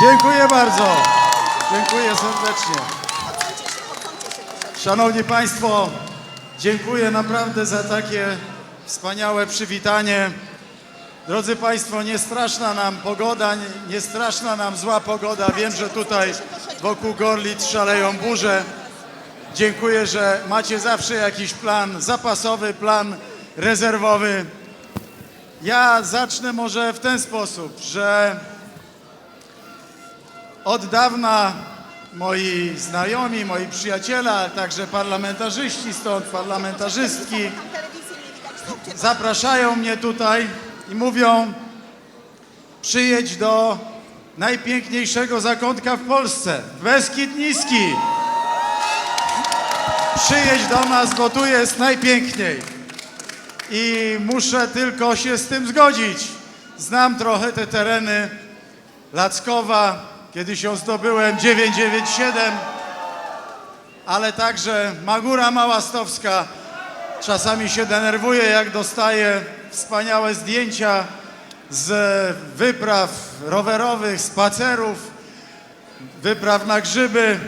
Dziękuję bardzo. Dziękuję serdecznie. Szanowni Państwo, dziękuję naprawdę za takie wspaniałe przywitanie. Drodzy Państwo, nie straszna nam pogoda, nie- straszna nam zła pogoda. Wiem, że tutaj wokół Gorlic szaleją burze. Dziękuję, że macie zawsze jakiś plan zapasowy, plan rezerwowy. Ja zacznę może w ten sposób, że od dawna moi znajomi, moi przyjaciele, ale także parlamentarzyści stąd, parlamentarzystki zapraszają mnie tutaj i mówią przyjedź do najpiękniejszego zakątka w Polsce, Beskid Niski. Przyjedź do nas, bo tu jest najpiękniej. I muszę tylko się z tym zgodzić. Znam trochę te tereny Lackowa, kiedyś ją zdobyłem 997, ale także Magura Małastowska. Czasami się denerwuję, jak dostaję wspaniałe zdjęcia z wypraw rowerowych, spacerów, wypraw na grzyby,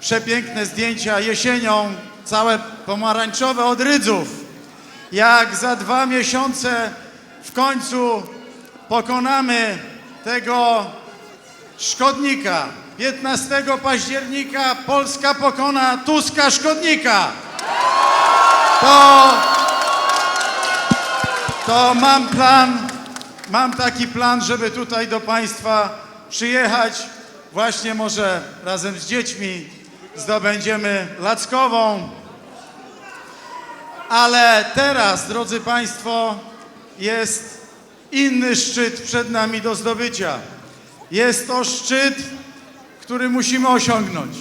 przepiękne zdjęcia jesienią, całe pomarańczowe od rydzów. Jak za dwa miesiące w końcu pokonamy tego szkodnika. 15 października Polska pokona Tuska szkodnika. To, to mam plan, mam taki plan, żeby tutaj do Państwa przyjechać. Właśnie może razem z dziećmi zdobędziemy Lackową. Ale teraz, drodzy Państwo, jest inny szczyt przed nami do zdobycia. Jest to szczyt, który musimy osiągnąć.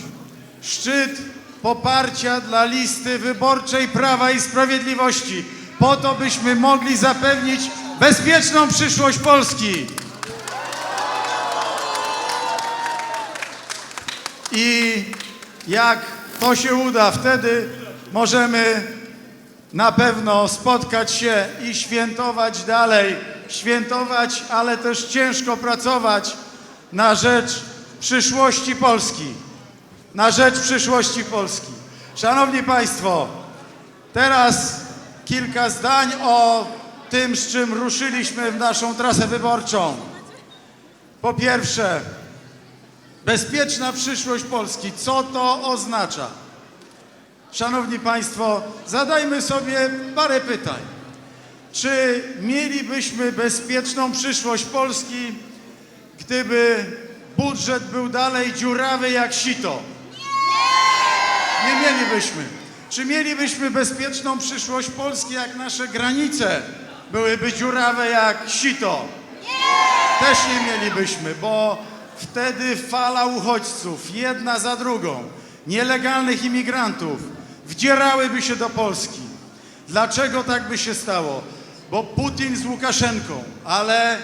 Szczyt poparcia dla listy wyborczej Prawa i Sprawiedliwości, po to byśmy mogli zapewnić bezpieczną przyszłość Polski. I jak to się uda, wtedy możemy na pewno spotkać się i świętować dalej. Świętować, ale też ciężko pracować na rzecz przyszłości Polski. Na rzecz przyszłości Polski. Szanowni Państwo, teraz kilka zdań o tym, z czym ruszyliśmy w naszą trasę wyborczą. Po pierwsze, bezpieczna przyszłość Polski. Co to oznacza? Szanowni Państwo, zadajmy sobie parę pytań. Czy mielibyśmy bezpieczną przyszłość Polski, gdyby budżet był dalej dziurawy jak sito? Nie mielibyśmy. Czy mielibyśmy bezpieczną przyszłość Polski, jak nasze granice byłyby dziurawe jak sito? Też nie mielibyśmy, bo wtedy fala uchodźców, jedna za drugą, nielegalnych imigrantów, wdzierałyby się do Polski. Dlaczego tak by się stało? Bo Putin z Łukaszenką, ale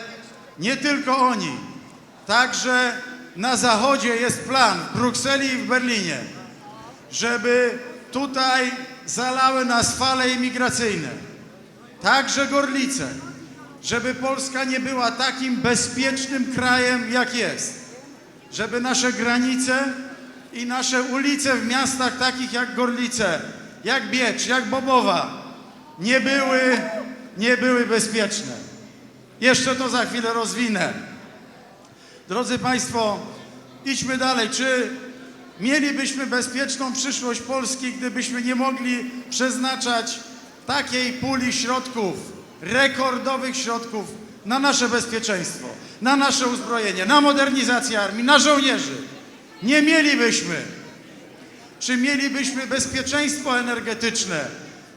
nie tylko oni, także na zachodzie jest plan w Brukseli i w Berlinie, żeby tutaj zalały nas fale imigracyjne, także Gorlice, żeby Polska nie była takim bezpiecznym krajem, jak jest. Żeby nasze granice i nasze ulice w miastach takich jak Gorlice, jak Biecz, jak Bobowa nie były, nie były bezpieczne. Jeszcze to za chwilę rozwinę. Drodzy Państwo, idźmy dalej. Czy mielibyśmy bezpieczną przyszłość Polski, gdybyśmy nie mogli przeznaczać takiej puli środków, rekordowych środków na nasze bezpieczeństwo, na nasze uzbrojenie, na modernizację armii, na żołnierzy? Nie mielibyśmy. Czy mielibyśmy bezpieczeństwo energetyczne,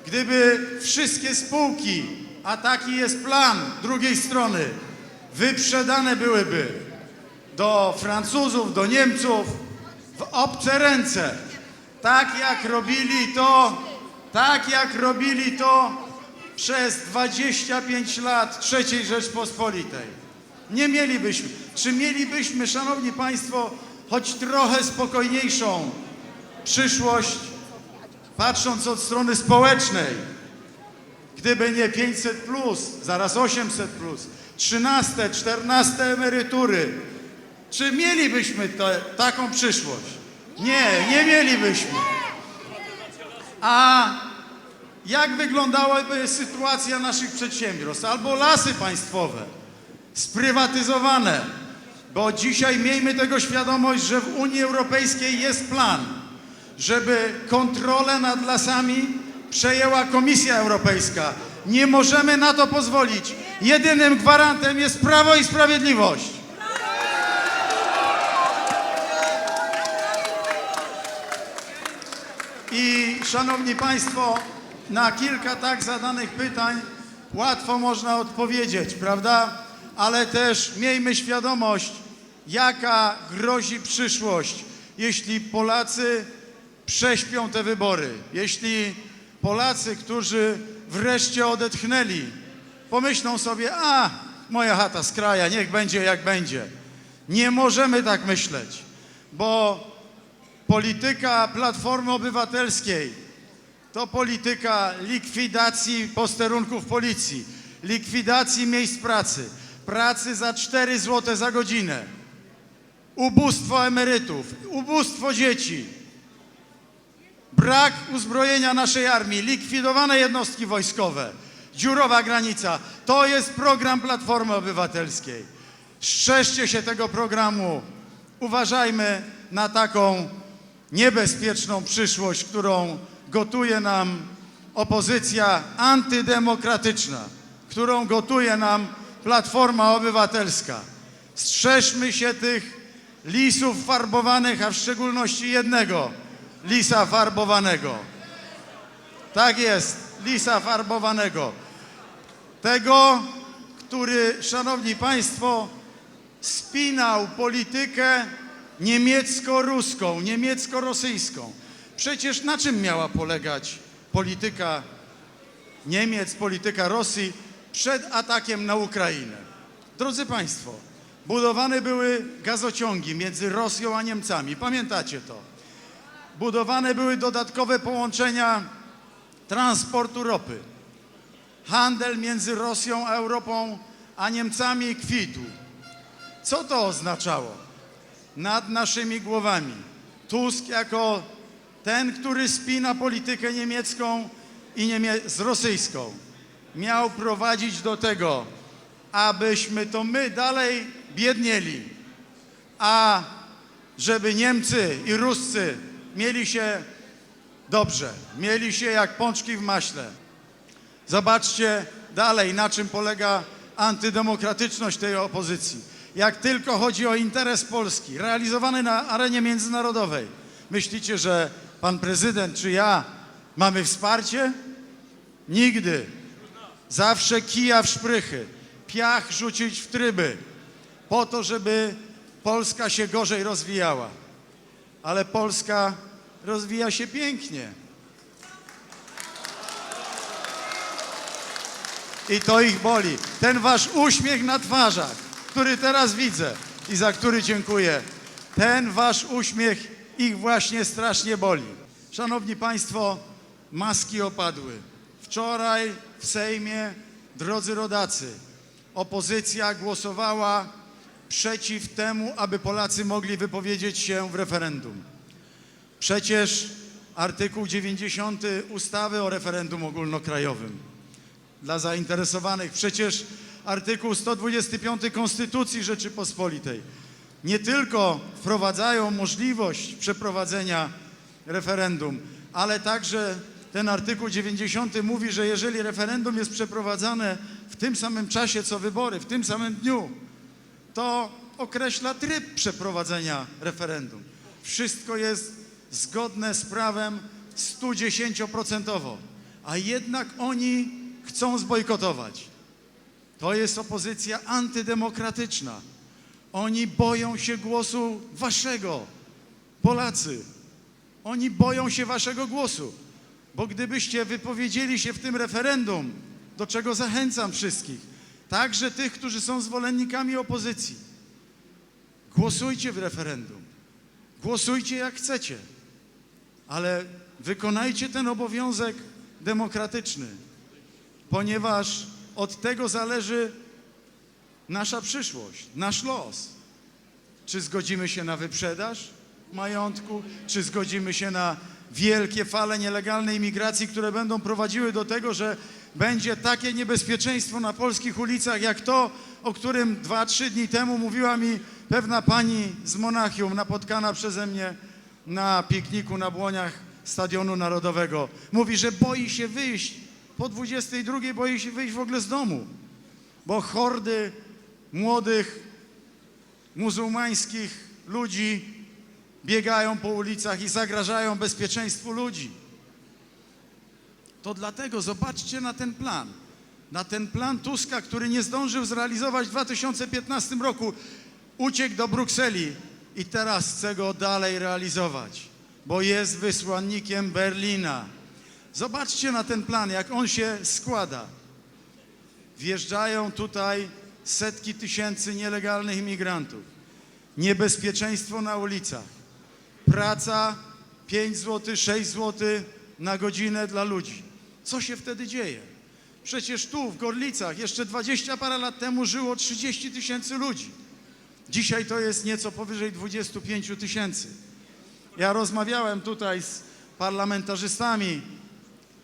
gdyby wszystkie spółki, a taki jest plan drugiej strony, wyprzedane byłyby do Francuzów, do Niemców w obce ręce. Tak jak robili to, tak jak robili to przez 25 lat III Rzeczpospolitej. Nie mielibyśmy. Czy mielibyśmy, szanowni państwo, choć trochę spokojniejszą przyszłość, patrząc od strony społecznej? Gdyby nie 500 plus, zaraz 800 plus, 13, 14 emerytury, Czy mielibyśmy te, taką przyszłość? Nie, nie mielibyśmy. A jak wyglądałaby sytuacja naszych przedsiębiorstw? Albo lasy państwowe sprywatyzowane, bo dzisiaj miejmy tego świadomość, że w Unii Europejskiej jest plan, żeby kontrolę nad lasami przejęła Komisja Europejska. Nie możemy na to pozwolić. Jedynym gwarantem jest Prawo i Sprawiedliwość. I szanowni Państwo, na kilka tak zadanych pytań łatwo można odpowiedzieć, prawda? Ale też miejmy świadomość, jaka grozi przyszłość, jeśli Polacy prześpią te wybory, jeśli Polacy, którzy wreszcie odetchnęli, pomyślą sobie, a moja chata z kraja, niech będzie jak będzie. Nie możemy tak myśleć, bo polityka Platformy Obywatelskiej to polityka likwidacji posterunków policji, likwidacji miejsc pracy, pracy za 4 zł za godzinę, ubóstwo emerytów, ubóstwo dzieci, brak uzbrojenia naszej armii, likwidowane jednostki wojskowe, dziurowa granica. To jest program Platformy Obywatelskiej. Strzeżcie się tego programu. Uważajmy na taką niebezpieczną przyszłość, którą gotuje nam opozycja antydemokratyczna, którą gotuje nam Platforma Obywatelska. Strzeżmy się tych lisów farbowanych, a w szczególności jednego lisa farbowanego. Tak jest, lisa farbowanego. Tego, który, szanowni państwo, spinał politykę niemiecko-ruską, niemiecko-rosyjską. Przecież na czym miała polegać polityka Niemiec, polityka Rosji przed atakiem na Ukrainę? Drodzy Państwo, budowane były gazociągi między Rosją a Niemcami. Pamiętacie to? Budowane były dodatkowe połączenia transportu ropy. Handel między Rosją a Europą a Niemcami kwitł. Co to oznaczało? Nad naszymi głowami. Tusk jako ten, który spina politykę niemiecką i niemie- z rosyjską, miał prowadzić do tego, abyśmy to my dalej biednieli, a żeby Niemcy i Ruscy mieli się dobrze, mieli się jak pączki w maśle. Zobaczcie dalej, na czym polega antydemokratyczność tej opozycji. Jak tylko chodzi o interes Polski, realizowany na arenie międzynarodowej, myślicie, że pan prezydent czy ja mamy wsparcie? Nigdy. Zawsze kija w szprychy, piach rzucić w tryby, po to, żeby Polska się gorzej rozwijała. Ale Polska rozwija się pięknie. I to ich boli. Ten wasz uśmiech na twarzach, który teraz widzę i za który dziękuję, ten wasz uśmiech ich właśnie strasznie boli. Szanowni Państwo, maski opadły. Wczoraj w Sejmie, drodzy rodacy, opozycja głosowała przeciw temu, aby Polacy mogli wypowiedzieć się w referendum. Przecież artykuł 90 ustawy o referendum ogólnokrajowym dla zainteresowanych. Przecież artykuł 125 Konstytucji Rzeczypospolitej nie tylko wprowadzają możliwość przeprowadzenia referendum, ale także ten artykuł 90 mówi, że jeżeli referendum jest przeprowadzane w tym samym czasie co wybory, w tym samym dniu, to określa tryb przeprowadzenia referendum. Wszystko jest zgodne z prawem 110%, a jednak oni chcą zbojkotować. To jest opozycja antydemokratyczna. Oni boją się głosu waszego, Polacy. Oni boją się waszego głosu, bo gdybyście wypowiedzieli się w tym referendum, do czego zachęcam wszystkich, także tych, którzy są zwolennikami opozycji, głosujcie w referendum. Głosujcie jak chcecie, ale wykonajcie ten obowiązek demokratyczny, ponieważ od tego zależy nasza przyszłość, nasz los. Czy zgodzimy się na wyprzedaż majątku? Czy zgodzimy się na wielkie fale nielegalnej imigracji, które będą prowadziły do tego, że będzie takie niebezpieczeństwo na polskich ulicach, jak to, o którym dwa, trzy dni temu mówiła mi pewna pani z Monachium, napotkana przeze mnie na pikniku na błoniach Stadionu Narodowego. Mówi, że boi się wyjść po 22, boi się wyjść w ogóle z domu, bo hordy młodych muzułmańskich ludzi biegają po ulicach i zagrażają bezpieczeństwu ludzi. To dlatego zobaczcie na ten plan. Na ten plan Tuska, który nie zdążył zrealizować w 2015 roku, uciekł do Brukseli i teraz chce go dalej realizować, bo jest wysłannikiem Berlina. Zobaczcie na ten plan, jak on się składa. Wjeżdżają tutaj setki tysięcy nielegalnych imigrantów. Niebezpieczeństwo na ulicach. Praca 5 zł, 6 zł na godzinę dla ludzi. Co się wtedy dzieje? Przecież tu w Gorlicach jeszcze 20 parę lat temu żyło 30 tysięcy ludzi. Dzisiaj to jest nieco powyżej 25 tysięcy. Ja rozmawiałem tutaj z parlamentarzystami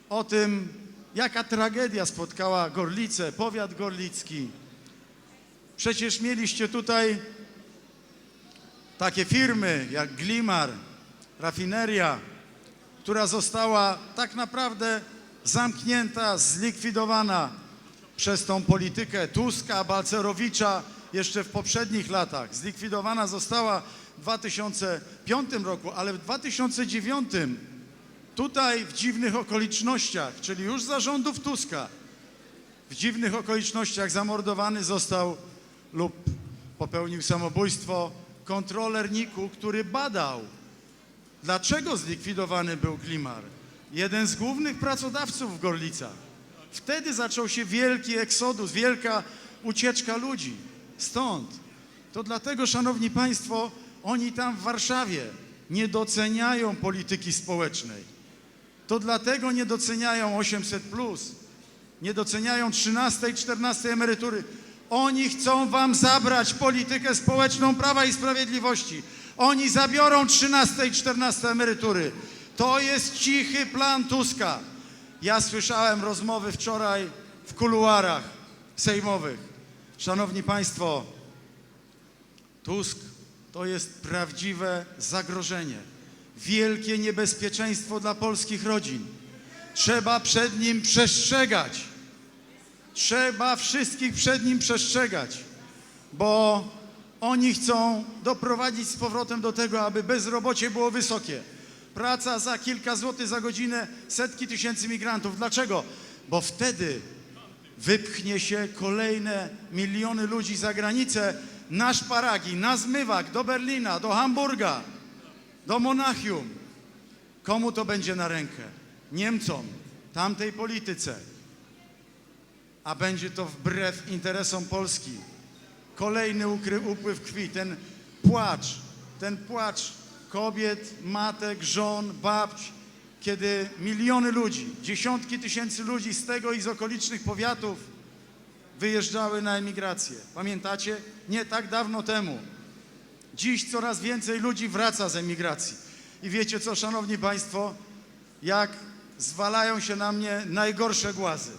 o tym, jaka tragedia spotkała Gorlice, powiat gorlicki. Przecież mieliście tutaj takie firmy jak Glimar, rafineria, która została tak naprawdę zamknięta, zlikwidowana przez tą politykę Tuska, Balcerowicza jeszcze w poprzednich latach. Zlikwidowana została w 2005 roku, ale w 2009 tutaj w dziwnych okolicznościach, czyli już za rządów Tuska, w dziwnych okolicznościach zamordowany został lub popełnił samobójstwo kontroler NIK-u, który badał, dlaczego zlikwidowany był Glimar. Jeden z głównych pracodawców w Gorlicach. Wtedy zaczął się wielki eksodus, wielka ucieczka ludzi. Stąd. To dlatego, szanowni państwo, oni tam w Warszawie nie doceniają polityki społecznej. To dlatego nie doceniają 800+, nie doceniają 13 i 14 emerytury. Oni chcą wam zabrać politykę społeczną Prawa i Sprawiedliwości. Oni zabiorą 13 i 14 emerytury. To jest cichy plan Tuska. Ja słyszałem rozmowy wczoraj w kuluarach sejmowych. Szanowni Państwo, Tusk to jest prawdziwe zagrożenie, wielkie niebezpieczeństwo dla polskich rodzin. Trzeba przed nim przestrzegać. Trzeba wszystkich przed nim przestrzegać, bo oni chcą doprowadzić z powrotem do tego, aby bezrobocie było wysokie. Praca za kilka złotych za godzinę, setki tysięcy migrantów. Dlaczego? Bo wtedy wypchnie się kolejne miliony ludzi za granicę na szparagi, na zmywak, do Berlina, do Hamburga, do Monachium. Komu to będzie na rękę? Niemcom, tamtej polityce. A będzie to wbrew interesom Polski. Kolejny upływ krwi, ten płacz, ten płacz kobiet, matek, żon, babć, kiedy miliony ludzi, dziesiątki tysięcy ludzi z tego i z okolicznych powiatów wyjeżdżały na emigrację. Pamiętacie? Nie tak dawno temu. Dziś coraz więcej ludzi wraca z emigracji. I wiecie co, szanowni państwo, jak zwalają się na mnie najgorsze głazy.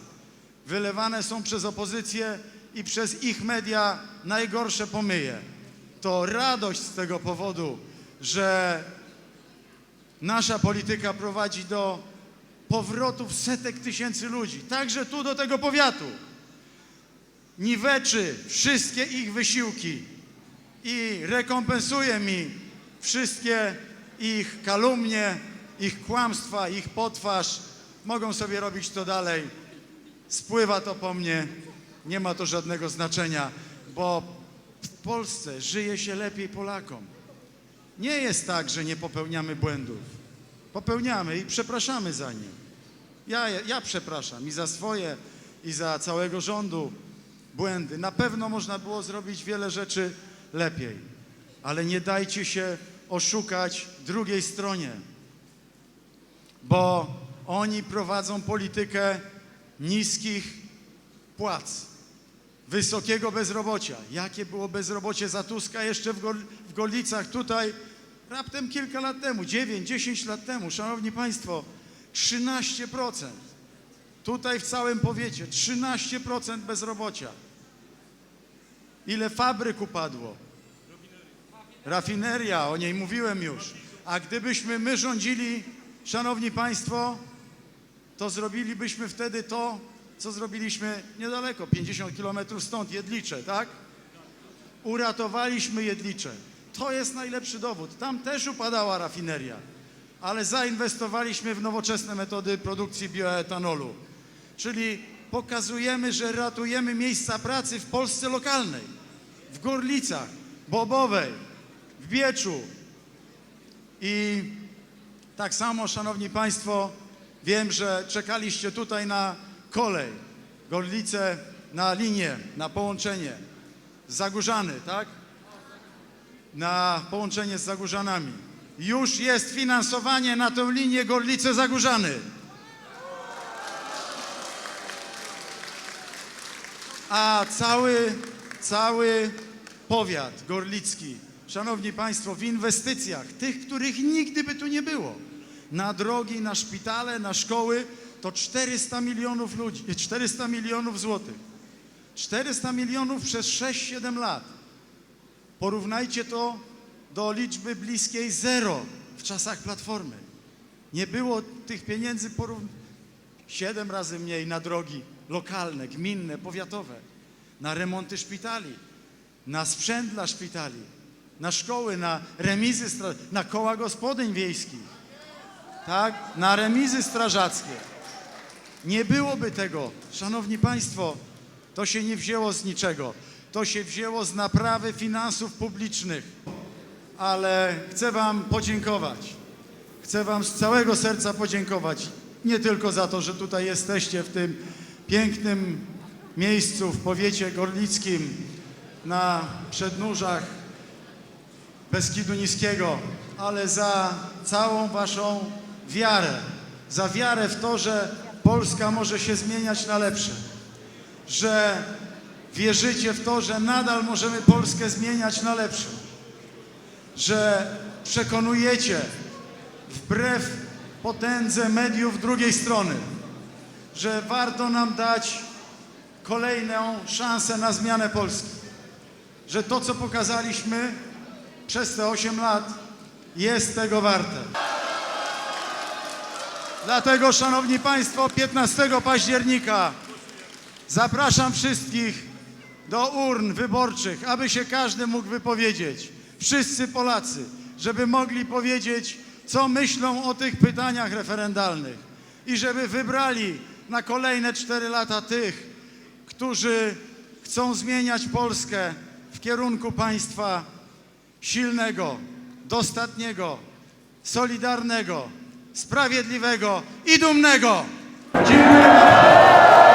Wylewane są przez opozycję i przez ich media najgorsze pomyje. To radość z tego powodu, że nasza polityka prowadzi do powrotów setek tysięcy ludzi, także tu do tego powiatu. Niweczy wszystkie ich wysiłki i rekompensuje mi wszystkie ich kalumnie, ich kłamstwa, ich potwarz. Mogą sobie robić to dalej. Spływa to po mnie, nie ma to żadnego znaczenia, bo w Polsce żyje się lepiej Polakom. Nie jest tak, że nie popełniamy błędów. Popełniamy i przepraszamy za nie. Ja, ja przepraszam i za swoje, i za całego rządu błędy. Na pewno można było zrobić wiele rzeczy lepiej, ale nie dajcie się oszukać drugiej stronie, bo oni prowadzą politykę niskich płac. wysokiego bezrobocia. Jakie było bezrobocie za Tuska jeszcze w, Gol, w Gorlicach tutaj raptem kilka lat temu, 9-10 lat temu, szanowni państwo, 13%. Tutaj w całym powiecie 13% bezrobocia. Ile fabryk upadło? Rafineria, o niej mówiłem już. A gdybyśmy my rządzili, szanowni państwo, to zrobilibyśmy wtedy to, co zrobiliśmy niedaleko, 50 kilometrów stąd, Jedlicze, tak? Uratowaliśmy Jedlicze. To jest najlepszy dowód. Tam też upadała rafineria, ale zainwestowaliśmy w nowoczesne metody produkcji bioetanolu. Czyli pokazujemy, że ratujemy miejsca pracy w Polsce lokalnej, w Gorlicach, Bobowej, w. I tak samo, szanowni państwo, wiem, że czekaliście tutaj na kolej, Gorlice na linię, na połączenie. Zagórzany, tak? Na połączenie z Zagórzanami. Już jest finansowanie na tę linię Gorlice-Zagórzany. A cały, cały powiat gorlicki, szanowni państwo, w inwestycjach, tych, których nigdy by tu nie było, na drogi, na szpitale, na szkoły, to 400 milionów ludzi, 400 milionów złotych. 400 milionów przez 6-7 lat. Porównajcie to do liczby bliskiej zero w czasach Platformy. Nie było tych pieniędzy porów... 7 razy mniej na drogi lokalne, gminne, powiatowe, na remonty szpitali, na sprzęt dla szpitali, na szkoły, na remizy, na koła gospodyń wiejskich, tak? na remizy strażackie. Nie byłoby tego, szanowni państwo, to się nie wzięło z niczego. To się wzięło z naprawy finansów publicznych. Ale chcę Wam podziękować. Chcę Wam z całego serca podziękować. Nie tylko za to, że tutaj jesteście w tym pięknym miejscu w powiecie gorlickim na przednóżach Beskidu Niskiego, ale za całą Waszą wiarę. Za wiarę w to, że Polska może się zmieniać na lepsze. Że wierzycie w to, że nadal możemy Polskę zmieniać na lepsze. Że przekonujecie wbrew potędze mediów drugiej strony, że warto nam dać kolejną szansę na zmianę Polski. Że to, co pokazaliśmy przez te 8 lat, jest tego warte. Dlatego, Szanowni Państwo, 15 października zapraszam wszystkich do urn wyborczych, aby się każdy mógł wypowiedzieć. Wszyscy Polacy, żeby mogli powiedzieć, co myślą o tych pytaniach referendalnych i żeby wybrali na kolejne 4 lata tych, którzy chcą zmieniać Polskę w kierunku państwa silnego, dostatniego, solidarnego, sprawiedliwego i dumnego. Dziękuję.